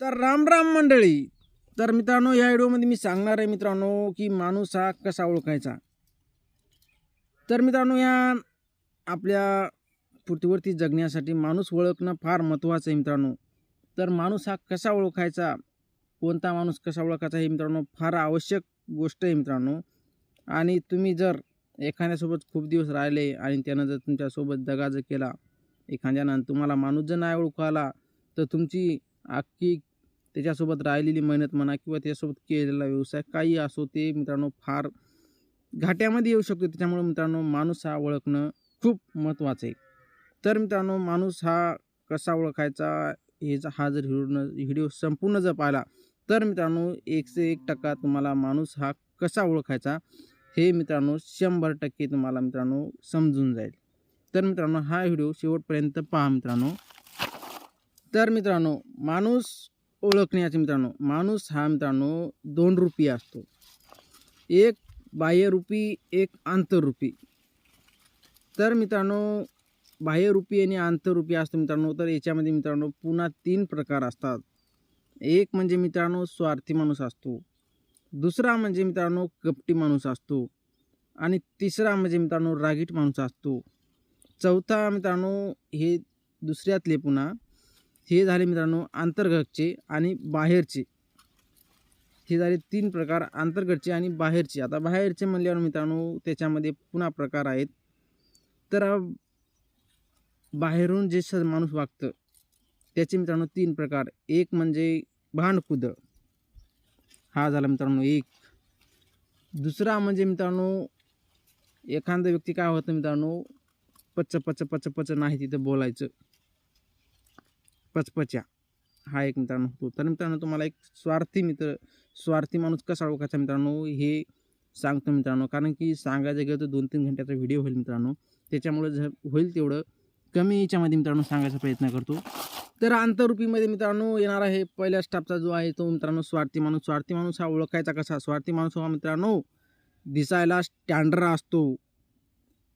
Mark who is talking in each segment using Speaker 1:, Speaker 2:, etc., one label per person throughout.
Speaker 1: तर राम राम मंडळी. तर मित्रांनो या व्हिडिओमध्ये मी सांगणार आहे मित्रांनो की माणूस हा कसा ओळखायचा. तर मित्रांनो या आपल्या पृथ्वीवरती जगण्यासाठी माणूस ओळखणं फार महत्त्वाचं आहे मित्रांनो. तर माणूस हा कसा ओळखायचा? कोणता माणूस कसा ओळखायचा हे मित्रांनो फार आवश्यक गोष्ट आहे मित्रांनो. आणि तुम्ही जर एखाद्यासोबत खूप दिवस राहिले आणि त्यानं जर तुमच्यासोबत दगा जर केला एखाद्यानं तुम्हाला माणूस जर नाही ओळखाला आला तर तुमची अख्खी त्याच्यासोबत राहिलेली मेहनत म्हणा किंवा त्याच्यासोबत केलेला व्यवसाय काही असो ते मित्रांनो फार घाट्यामध्ये येऊ शकतो. त्याच्यामुळे मित्रांनो माणूस हा ओळखणं खूप महत्त्वाचं आहे. तर मित्रांनो माणूस हा कसा ओळखायचा हेचा हा जर व्हिडिओ व्हिडिओ संपूर्ण जर पाहिला तर मित्रांनो एकशे एक टक्का तुम्हाला माणूस हा कसा ओळखायचा हे मित्रांनो शंभर टक्के तुम्हाला मित्रांनो समजून जाईल. तर मित्रांनो हा व्हिडिओ शेवटपर्यंत पहा मित्रांनो. तर मित्रांनो माणूस ओळखण्याचे मित्रांनो. माणूस हा मित्रांनो दोन रुपी असतो. एक बाह्यरूपी एक आंतररूपी. तर मित्रांनो बाह्यरूपी आणि आंतररूपी असतो मित्रांनो तर याच्यामध्ये मित्रांनो पुन्हा तीन प्रकार असतात. एक म्हणजे मित्रांनो स्वार्थी माणूस असतो. दुसरा म्हणजे मित्रांनो कपटी माणूस असतो. आणि तिसरा म्हणजे मित्रांनो रागीट माणूस असतो. चौथा मित्रांनो हे दुसऱ्यातले पुन्हा. हे झाले मित्रांनो अंतर्गतचे आणि बाहेरचे. हे झाले तीन प्रकार अंतर्गतचे आणि बाहेरचे. आता बाहेरचे म्हणल्यावर मित्रांनो त्याच्यामध्ये पुन्हा प्रकार आहेत. तर बाहेरून जे स माणूस वागतं त्याचे मित्रांनो तीन प्रकार. एक म्हणजे भांडकुद हा झाला मित्रांनो एक. दुसरा म्हणजे मित्रांनो एखादा व्यक्ती काय होतं मित्रांनो पच्च पच पच पच नाही तिथं बोलायचं. पचपच्या. हा एक मित्रांनो होतो. तर मित्रांनो तुम्हाला एक स्वार्थी मित्र स्वार्थी माणूस कसा ओळखायचा मित्रांनो हे सांगतो मित्रांनो. कारण की सांगायचं गेलं तर दोन तीन घंट्याचा व्हिडिओ होईल मित्रांनो. त्याच्यामुळे जर होईल तेवढं कमी याच्यामध्ये मित्रांनो सांगायचा प्रयत्न करतो. तर आंतररूपीमध्ये मित्रांनो येणार आहे पहिल्या स्टाफचा जो आहे तो मित्रांनो स्वार्थी माणूस. स्वार्थी माणूस हा ओळखायचा कसा? स्वार्थी माणूस हा मित्रांनो दिसायला स्टँडर्ड असतो.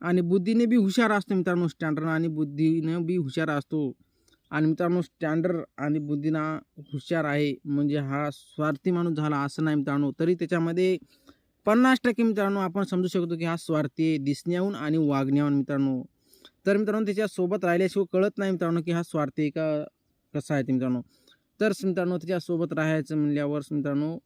Speaker 1: आणि बुद्धीने बी हुशार असतो मित्रांनो स्टँडर्ड आणि बुद्धीनं बी हुशार असतो. आणि मित्रांनो स्टँडर्ड आणि बुद्धीना हुशार आहे. म्हणजे हा स्वार्थी माणूस झाला असं नाही मित्रांनो. तरी त्याच्यामध्ये पन्नास टक्के मित्रांनो आपण समजू शकतो की हा स्वार्थी आहे दिसण्याहून आणि वागण्याहून मित्रांनो. तर मित्रांनो त्याच्यासोबत राहिल्याशिवाय कळत नाही मित्रांनो की हा स्वार्थी आहे का कसा आहे ते मित्रांनो. तर मित्रांनो त्याच्यासोबत राहायचं म्हणल्यावर मित्रांनो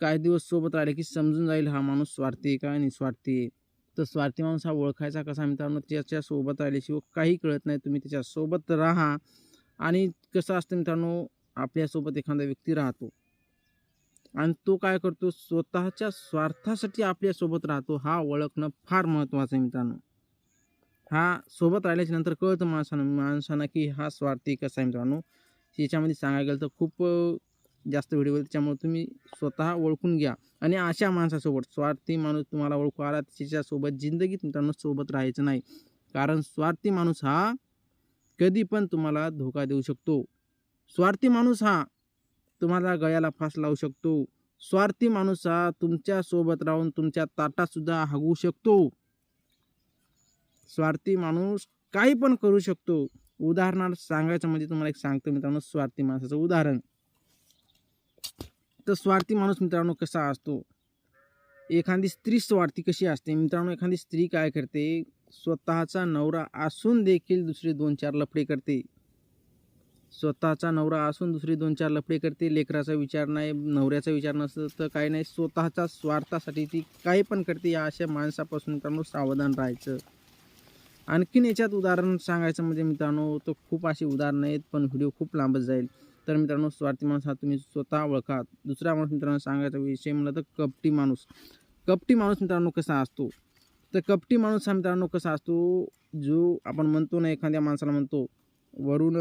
Speaker 1: काही दिवस सोबत राहिले की समजून जाईल हा माणूस स्वार्थी आहे का निस्वार्थी आहे. तर स्वार्थी माणूस हा ओळखायचा कसा मित्रांनो? त्याच्यासोबत राहिल्याशिवाय काही कळत नाही. तुम्ही त्याच्यासोबत राहा आणि कसं असतं मित्रांनो? आपल्यासोबत एखादा व्यक्ती राहतो. आणि तो काय करतो? स्वतःच्या स्वार्थासाठी आपल्यासोबत राहतो. हा ओळखणं फार महत्त्वाचं आहे मित्रांनो. हा सोबत राहिल्याच्या नंतर कळतं माणसानं माणसानं की हा स्वार्थी कसा आहे मित्रांनो? याच्यामध्ये सांगायला गेलं तर खूप जास्त व्हिडिओ होईल त्याच्यामुळे तुम्ही स्वतः ओळखून घ्या. आणि अशा माणसासोबत स्वार्थी माणूस तुम्हाला ओळखू आला त्याच्यासोबत जिंदगीत मित्रांनो सोबत राहायचं नाही. कारण स्वार्थी माणूस हा कधी पण तुम्हाला धोका देऊ शकतो. स्वार्थी माणूस हा तुम्हाला गळ्याला फास लावू शकतो. स्वार्थी माणूस हा तुमच्यासोबत राहून तुमच्या ताटासुद्धा हगवू शकतो. स्वार्थी माणूस काही पण करू शकतो. उदाहरणार्थ सांगायचं म्हणजे तुम्हाला एक सांगतो मित्रांनो स्वार्थी माणसाचं उदाहरण. तर स्वार्थी माणूस मित्रांनो कसा असतो? एखादी स्त्री स्वार्थी कशी असते? मित्रांनो एखादी स्त्री काय करते? स्वतःचा नवरा असून देखील दुसरे दोन चार लफडे करते. स्वतःचा नवरा असून दुसरी दोन चार लफडे करते. लेकराचा विचार नाही नवऱ्याचा विचार नसतं तर काही नाही. स्वतःच्या स्वार्थासाठी ती काही पण करते. या अशा माणसापासून मित्रांनो सावधान राहायचं. आणखीन याच्यात उदाहरण सांगायचं म्हणजे मित्रांनो तर खूप अशी उदाहरणं आहेत पण व्हिडिओ खूप लांबच जाईल. तर मित्रांनो स्वार्थी माणूस हा तुम्ही स्वतः ओळखा दुसरा माणूस मित्रांनो सांगायचा विषय म्हणलं तर कपटी माणूस. कपटी माणूस मित्रांनो कसा असतो? तर कपटी माणूस हा मित्रांनो कसा असतो? जो आपण म्हणतो ना एखाद्या माणसाला म्हणतो वरून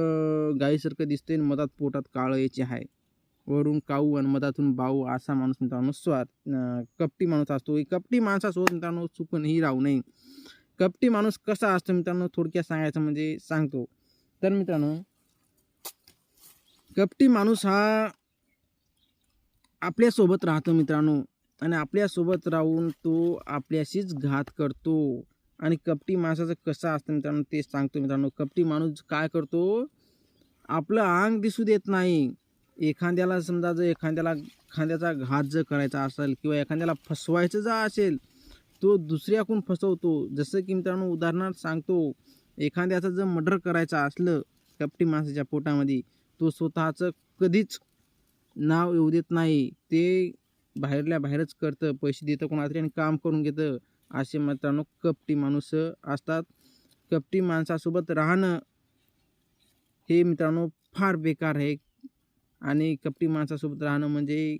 Speaker 1: गाईसारखं दिसते आणि मधात पोटात काळं याचे आहे. वरून काऊ आणि मधातून बाऊ असा माणूस मित्रांनो स्वार्थ कपटी माणूस असतो. कपटी माणसासोबत मित्रांनो चुकूनही राहू नये. कपटी माणूस कसा असतो मित्रांनो? थोडक्यात सांगायचं म्हणजे सांगतो. तर मित्रांनो कपटी माणूस हा आपल्यासोबत राहतो मित्रांनो. आणि आपल्यासोबत राहून तो आपल्याशीच घात करतो. आणि कपटी माणसाचं कसं असतं मित्रांनो तेच सांगतो मित्रांनो. कपटी माणूस काय करतो? आपलं अंग दिसू देत नाही. एखाद्याला समजा जर एखाद्याला एखाद्याचा घात जर करायचा असेल किंवा एखाद्याला फसवायचं जर असेल तो दुसऱ्याकडून फसवतो. जसं की मित्रांनो उदाहरणार्थ सांगतो. एखाद्याचं जर मर्डर करायचं असलं कपटी माणसाच्या पोटामध्ये तो स्वतःचं कधीच नाव येऊ देत नाही. ते बाहेरल्या बाहेरच करतं पैसे देतं कोणातरी आणि काम करून घेतं. असे मित्रांनो कपटी माणूस असतात. कपटी माणसासोबत राहणं हे मित्रांनो फार बेकार आहे. आणि कपटी माणसासोबत राहणं म्हणजे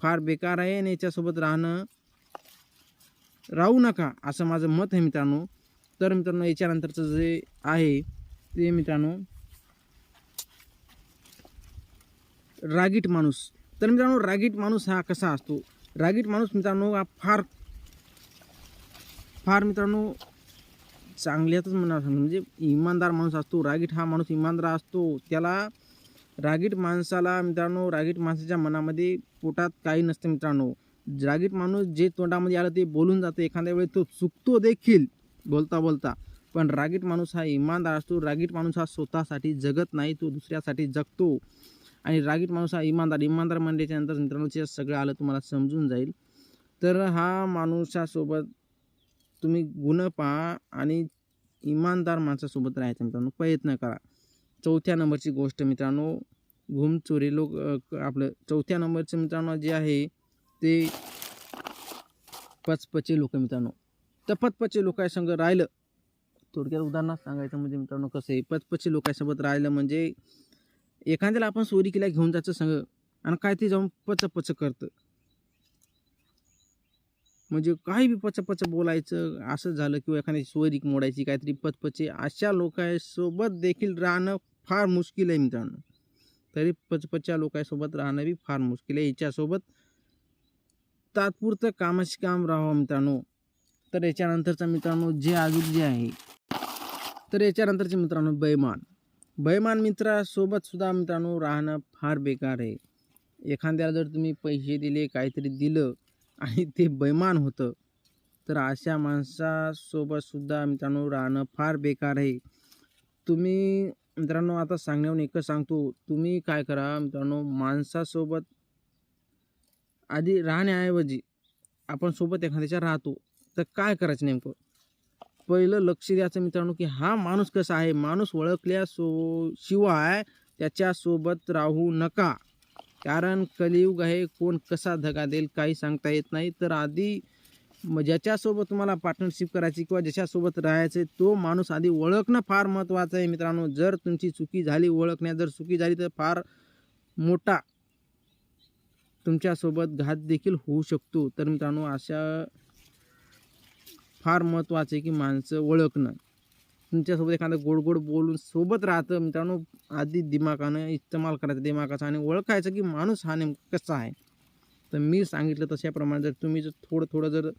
Speaker 1: फार बेकार आहे आणि याच्यासोबत राहणं राहू नका असं माझं मत आहे मित्रांनो. तर मित्रांनो याच्यानंतरचं जे आहे ते मित्रांनो रागीट माणूस. तर मित्रांनो रागीट माणूस हा कसा असतो? रागीट माणूस मित्रांनो हा फार फार मित्रांनो चांगल्यातच म्हणा म्हणजे इमानदार माणूस असतो रागीट हा माणूस इमानदार असतो. त्याला रागीट माणसाला मित्रांनो रागीट माणसाच्या मनामध्ये पोटात काही नसतं मित्रांनो. रागीट माणूस जे तोंडामध्ये आलं ते बोलून जातं. एखाद्या वेळी तो चुकतो देखील बोलता बोलता. पण रागीट माणूस हा इमानदार असतो. रागीट माणूस हा स्वतःसाठी जगत नाही तो दुसऱ्यासाठी जगतो. आणि रागीट माणूस हा इमानदार इमानदार म्हणल्याच्या नंतर मित्रांनो जे सगळं आलं तुम्हाला समजून जाईल. तर हा माणूसासोबत तुम्ही गुण पहा आणि इमानदार माणसासोबत राहायचा मित्रांनो प्रयत्न करा. चौथ्या नंबरची गोष्ट मित्रांनो घुमचोरी लोक आपलं चौथ्या नंबरचं मित्रांनो जे आहे ते पचपचे लोक मित्रांनो. तर पचपचे लोकांसंग राहिलं. थोडक्यात उदाहरणात सांगायचं म्हणजे मित्रांनो कसं आहे पचपचे लोकांसोबत राहिलं म्हणजे एखाद्याला आपण चोरी केल्या घेऊन जायचं सांग आणि काय ते जाऊन पच पच करतं. म्हणजे काही बी पच पच बोलायचं असं झालं किंवा एखादी चोरी मोडायची काहीतरी पचपचे अशा लोकांसोबत देखील राहणं फार मुश्किल आहे मित्रांनो. तरी पचपच्या लोकांसोबत राहणं बी फार मुश्किल आहे. याच्यासोबत तात्पुरतं कामाचे काम राहावं मित्रांनो. तर याच्यानंतरचा मित्रांनो जे आजूक जे आहे. तर याच्यानंतरचे मित्रांनो बैमान. बैमान मित्रासोबत सुद्धा मित्रांनो राहणं फार बेकार आहे. एखाद्याला जर तुम्ही पैसे दिले काहीतरी दिलं आणि ते बैमान होतं तर अशा माणसासोबत सुद्धा मित्रांनो राहणं फार बेकार आहे. तुम्ही मित्रांनो आता सांगण्याहून एकच सांगतो. तुम्ही काय करा मित्रांनो माणसासोबत आधी राहण्याऐवजी आपण सोबत एखाद्याच्या राहतो तर काय करायचं नेमकं? पहिलं लक्ष द्यायचं मित्रांनो की हा माणूस कसा आहे? माणूस ओळखल्या सो शिवाय त्याच्यासोबत राहू नका. कारण कलियुग आहे कोण कसा धगा देईल काही सांगता येत नाही. तर आधी म- ज्याच्यासोबत तुम्हाला पार्टनरशिप करायची किंवा ज्याच्यासोबत राहायचं तो माणूस आधी ओळखणं फार महत्त्वाचं आहे मित्रांनो. जर तुमची चुकी झाली ओळखण्यात जर चुकी झाली तर फार मोठा तुमच्यासोबत घात देखील होऊ शकतो. तर मित्रांनो अशा फार महत्त्वाचं आहे की माणसं ओळखणं. तुमच्यासोबत एखादं गोड गोड बोलून सोबत राहतं मित्रांनो आधी दिमागानं इस्तेमाल करायचा दिमागाचा आणि ओळखायचं की माणूस हा नेमका कसा आहे. तर मी सांगितलं तशाप्रमाणे जर तुम्ही जर थोडं थोडं जर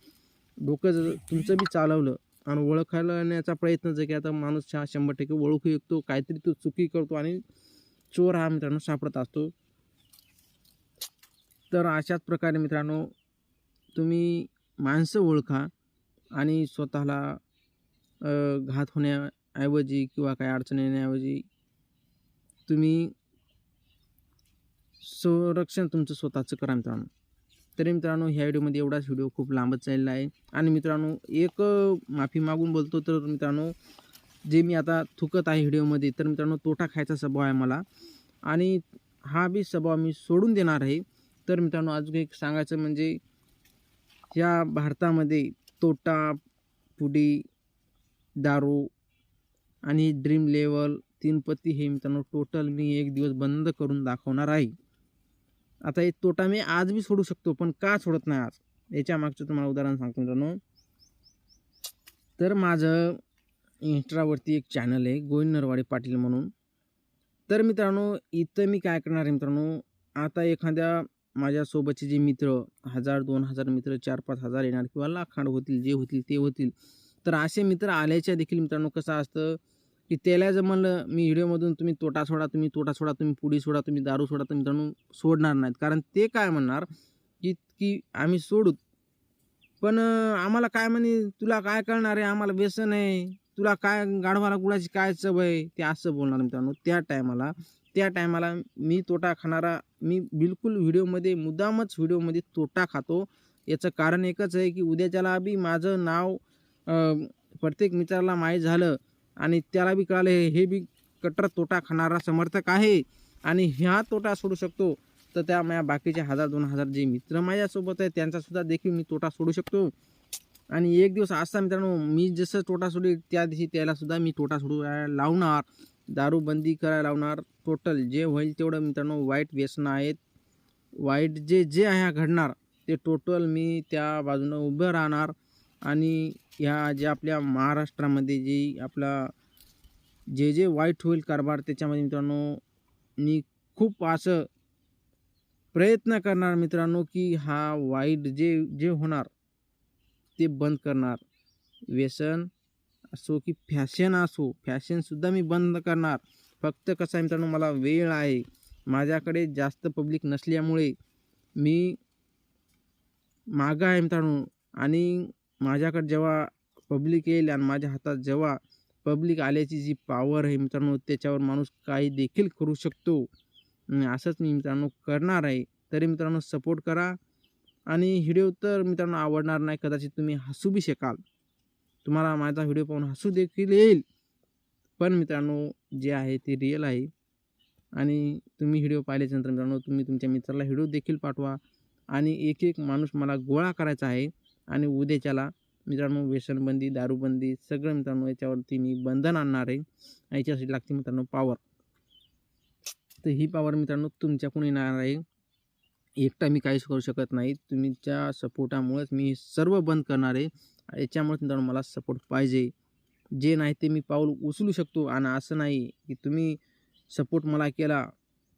Speaker 1: डोकं जर तुमचं बी चालवलं आणि ओळखायला प्रयत्न जर केला तर माणूस हा शंभर टक्के ओळखू शकतो. काहीतरी तो चुकी करतो आणि चोर हा मित्रांनो सापडत असतो. तर अशाच प्रकारे मित्रांनो तुम्ही माणसं ओळखा. आणि स्वतःला घात होण्याऐवजी किंवा काही अडचण येण्याऐवजी तुम्ही संरक्षण तुमचं स्वतःचं करा मित्रांनो. तरी मित्रांनो ह्या व्हिडिओमध्ये एवढाच व्हिडिओ खूप लांबच चाललेला आहे. आणि मित्रांनो एक माफी मागून बोलतो तर मित्रांनो जे मी आता थुकत आहे व्हिडिओमध्ये तर मित्रांनो तोटा खायचा स्वभाव आहे मला. आणि हा बी स्वभाव मी सोडून देणार आहे. तर मित्रांनो अजून एक सांगायचं म्हणजे या भारतामध्ये तोटा पुडी दारू आणि ड्रीम लेवल तीन हे मित्रांनो टोटल मी एक दिवस बंद करून दाखवणार आहे. आता हे तोटा मी आज बी सोडू शकतो पण का सोडत नाही आज? याच्या मागचं तुम्हाला उदाहरण सांगतो मित्रांनो. तर माझं इंस्टावरती एक चॅनल आहे गोविंद नरवाडे पाटील म्हणून. तर मित्रांनो इथं मी काय करणार आहे मित्रांनो आता एखाद्या माझ्यासोबतचे जे मित्र हजार दोन हजार मित्र चार पाच हजार येणार किंवा लाखांड होतील जे होतील ते होतील. तर असे मित्र आल्याच्या देखील मित्रांनो कसं असतं की त्याला जर म्हणलं मी व्हिडिओमधून तुम्ही तोटा सोडा तुम्ही तोटा सोडा तुम्ही पुडी सोडा तुम्ही दारू सोडा तर मित्रांनो सोडणार नाहीत. कारण ते काय म्हणणार की की आम्ही सोडू. पण आम्हाला काय म्हणे तुला काय कळणार आहे? आम्हाला व्यसन आहे. तुला काय गाढवाला गुळाची काय चव आहे? ते असं बोलणार मित्रांनो. त्या टायमाला त्या टायमाला मी तोटा खाणारा मी बिलकुल व्हिडिओमध्ये मुद्दामच व्हिडिओमध्ये तोटा खातो. याचं कारण एकच आहे की उद्याच्याला बी माझं नाव प्रत्येक मित्राला माहीत झालं आणि त्याला बी कळालं हे हे बी कट्टर तोटा खाणारा समर्थक आहे आणि ह्या तोटा सोडू शकतो. तर त्या माझ्या बाकीचे हजार दोन हजार जे मित्र माझ्यासोबत आहे त्यांचासुद्धा देखील मी तोटा सोडू शकतो. आणि एक दिवस असा मित्रांनो मी जसं तोटा सोडू त्या दिवशी त्यालासुद्धा मी तोटा सोडू लावणार. दारूबंदी करायला लावणार. टोटल जे होईल तेवढं मित्रांनो वाईट व्यसनं आहेत. वाईट जे जे आहे घडणार ते टोटल मी त्या बाजूनं उभं राहणार. आणि ह्या जे आपल्या महाराष्ट्रामध्ये जे आपला जे जे वाईट होईल कारभार त्याच्यामध्ये मित्रांनो मी खूप असं प्रयत्न करणार मित्रांनो की हा वाईट जे जे होणार ते बंद करणार. व्यसन असो की फॅशन असो फॅशनसुद्धा मी बंद करणार. फक्त कसं आहे मित्रांनो मला वेळ आहे. माझ्याकडे जास्त पब्लिक नसल्यामुळे मी मागं आहे मित्रांनो. आणि माझ्याकडे जेव्हा पब्लिक येईल आणि माझ्या हातात जेव्हा पब्लिक आल्याची जी पॉवर आहे मित्रांनो त्याच्यावर माणूस काही देखील करू शकतो. असंच मी मित्रांनो करणार आहे. तरी मित्रांनो सपोर्ट करा. आणि व्हिडिओ तर मित्रांनो आवडणार नाही कदाचित तुम्ही हसू बी शकाल. तुम्हाला माझा व्हिडिओ पाहून हसू देखील येईल. पण मित्रांनो जे आहे ते रिअल आहे. आणि तुम्ही व्हिडिओ पाहिल्याच्यानंतर मित्रांनो तुम्ही तुमच्या मित्राला व्हिडिओ देखील पाठवा. आणि एक एक माणूस मला गोळा करायचा आहे. आणि उद्याच्याला मित्रांनो व्यसनबंदी दारूबंदी सगळं मित्रांनो याच्यावरती मी बंधन आणणार आहे. याच्यासाठी लागते मित्रांनो पॉवर तर ही पॉवर मित्रांनो तुमच्याकडून येणार आहे. एकटा मी काहीच करू शकत नाही. तुमच्या सपोर्टामुळेच मी सर्व बंद करणार आहे. याच्यामुळेच मित्रांनो मला सपोर्ट पाहिजे. जे नाही ते मी पाऊल उचलू शकतो आणि असं नाही की तुम्ही सपोर्ट मला केला.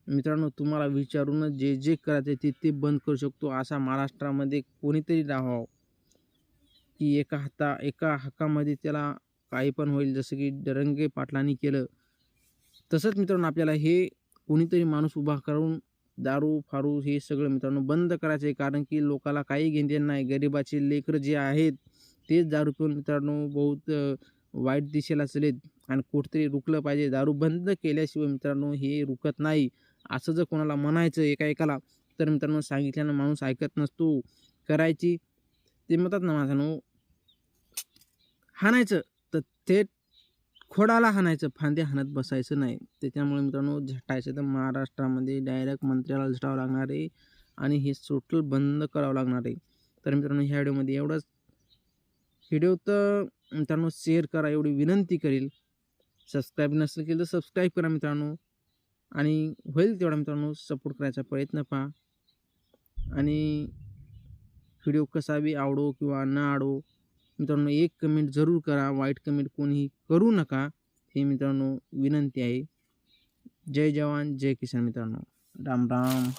Speaker 1: मित्रांनो तुम्हाला विचारूनच जे जे करायचं ते ते बंद करू शकतो. असा महाराष्ट्रामध्ये कोणीतरी राहावं. की एका हाता एका हक्कामध्ये त्याला काही पण होईल. जसं की डरंगे पाटलांनी केलं. तसंच मित्रांनो आपल्याला हे कोणीतरी माणूस उभा करून दारू फारू हे सगळं मित्रांनो बंद करायचं आहे. कारण की लोकाला काही घेणे नाही. गरिबाचे लेकरं जे आहेत तेच दारू पिऊन मित्रांनो बहुत वाईट दिशेला चलेत आणि कुठेतरी रुकलं पाहिजे. दारू बंद केल्याशिवाय मित्रांनो हे रुकत नाही. असं जर कोणाला म्हणायचं एका एकाला तर मित्रांनो सांगितल्यानं माणूस ऐकत नसतो. करायची ते म्हणतात ना माझ्यानो हाणायचं. तर थेट खोडाला हाणायचं फांदे हाणत बसायचं नाही. त्याच्यामुळे मित्रांनो झटायचं तर महाराष्ट्रामध्ये डायरेक्ट मंत्र्याला झटावं लागणार आहे आणि हे टोटल बंद करावं लागणार आहे. तर मित्रांनो ह्या व्हिडिओमध्ये एवढंच. व्हिडिओ तर मित्रांनो शेअर करा एवढी विनंती करेल. सबस्क्राईब नसेल केलं तर सबस्क्राईब करा मित्रांनो. आणि होईल तेवढा मित्रांनो सपोर्ट करायचा प्रयत्न पहा. आणि व्हिडिओ कसा बी आवडो किंवा न आवडो मित्रांनो एक कमेंट जरूर करा वाईट कमेंट कोणीही करू नका हे मित्रांनो विनंती आहे. जय जवान जय किसान मित्रांनो. राम राम.